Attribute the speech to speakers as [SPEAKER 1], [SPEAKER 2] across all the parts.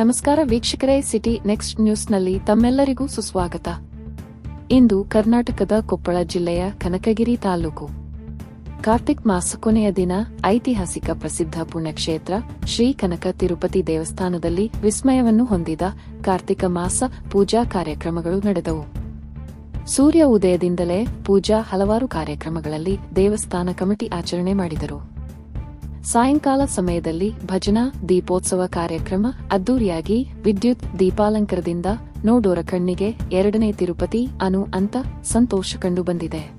[SPEAKER 1] ನಮಸ್ಕಾರ ವೀಕ್ಷಕರೇ, city next ನ್ಯೂಸ್ನಲ್ಲಿ ತಮ್ಮೆಲ್ಲರಿಗೂ ಸುಸ್ವಾಗತ. ಇಂದು ಕರ್ನಾಟಕದ ಕೊಪ್ಪಳ ಜಿಲ್ಲೆಯ ಕನಕಗಿರಿ ತಾಲೂಕು. ಕಾರ್ತಿಕ್ ಮಾಸ ಕೊನೆಯ ದಿನ, ಐತಿಹಾಸಿಕ ಪ್ರಸಿದ್ಧ ಪುಣ್ಯಕ್ಷೇತ್ರ ಶ್ರೀ ಕನಕ ತಿರುಪತಿ ದೇವಸ್ಥಾನದಲ್ಲಿ ವಿಸ್ಮಯವನ್ನು ಹೊಂದಿದ ಕಾರ್ತಿಕ ಮಾಸ ಪೂಜಾ ಕಾರ್ಯಕ್ರಮಗಳು ನಡೆದವು. ಸೂರ್ಯ ಉದಯದಿಂದಲೇ ಪೂಜಾ ಹಲವಾರು ಕಾರ್ಯಕ್ರಮಗಳಲ್ಲಿ ದೇವಸ್ಥಾನ ಕಮಿಟಿ ಆಚರಣೆ ಮಾಡಿದರು. ಸಾಯಂಕಾಲ ಸಮಯದಲ್ಲಿ ಭಜನಾ, ದೀಪೋತ್ಸವ ಕಾರ್ಯಕ್ರಮ ಅದ್ದೂರಿಯಾಗಿ ವಿದ್ಯುತ್ ದೀಪಾಲಂಕರದಿಂದ ನೋಡೋರ ಕಣ್ಣಿಗೆ ಎರಡನೇ ತಿರುಪತಿ ಅನು ಅಂತ ಸಂತೋಷ ಕಂಡುಬಂದಿದೆ.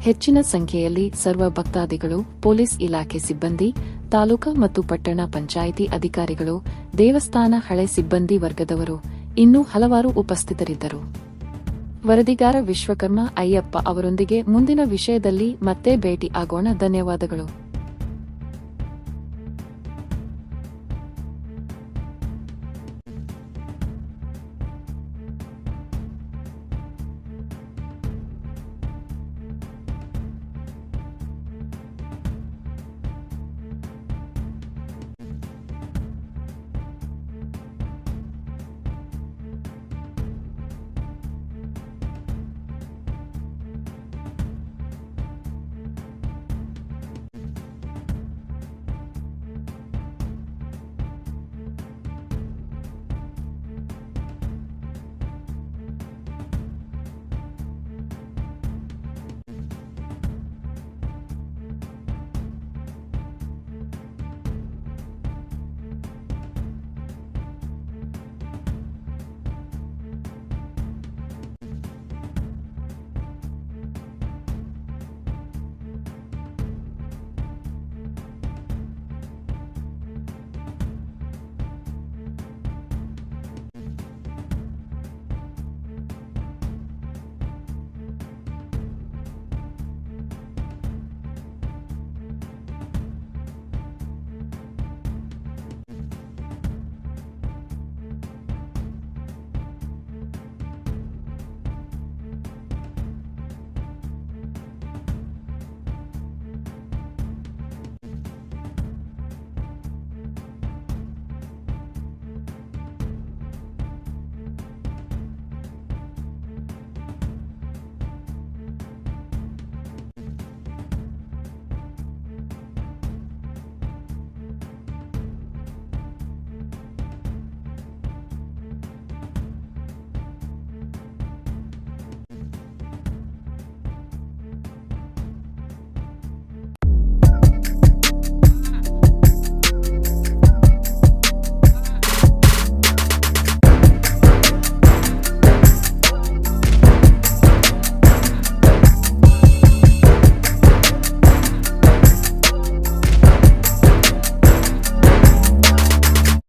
[SPEAKER 1] ಹೆಚ್ಚಿನ ಸಂಖ್ಯೆಯಲ್ಲಿ ಸರ್ವ ಭಕ್ತಾದಿಗಳು ಪೊಲೀಸ್ ಇಲಾಖೆ ಸಿಬ್ಬಂದಿ, ತಾಲೂಕಾ ಮತ್ತು ಪಟ್ಟಣ ಪಂಚಾಯಿತಿ ಅಧಿಕಾರಿಗಳು, ದೇವಸ್ಥಾನ ಹಳೆ ಸಿಬ್ಬಂದಿ ವರ್ಗದವರು ಇನ್ನೂ ಹಲವಾರು ಉಪಸ್ಥಿತರಿದ್ದರು. ವರದಿಗಾರ ವಿಶ್ವಕರ್ಮ ಅಯ್ಯಪ್ಪ ಅವರೊಂದಿಗೆ ಮುಂದಿನ ವಿಷಯದಲ್ಲಿ ಮತ್ತೆ ಭೇಟಿ ಆಗೋಣ. ಧನ್ಯವಾದಗಳು.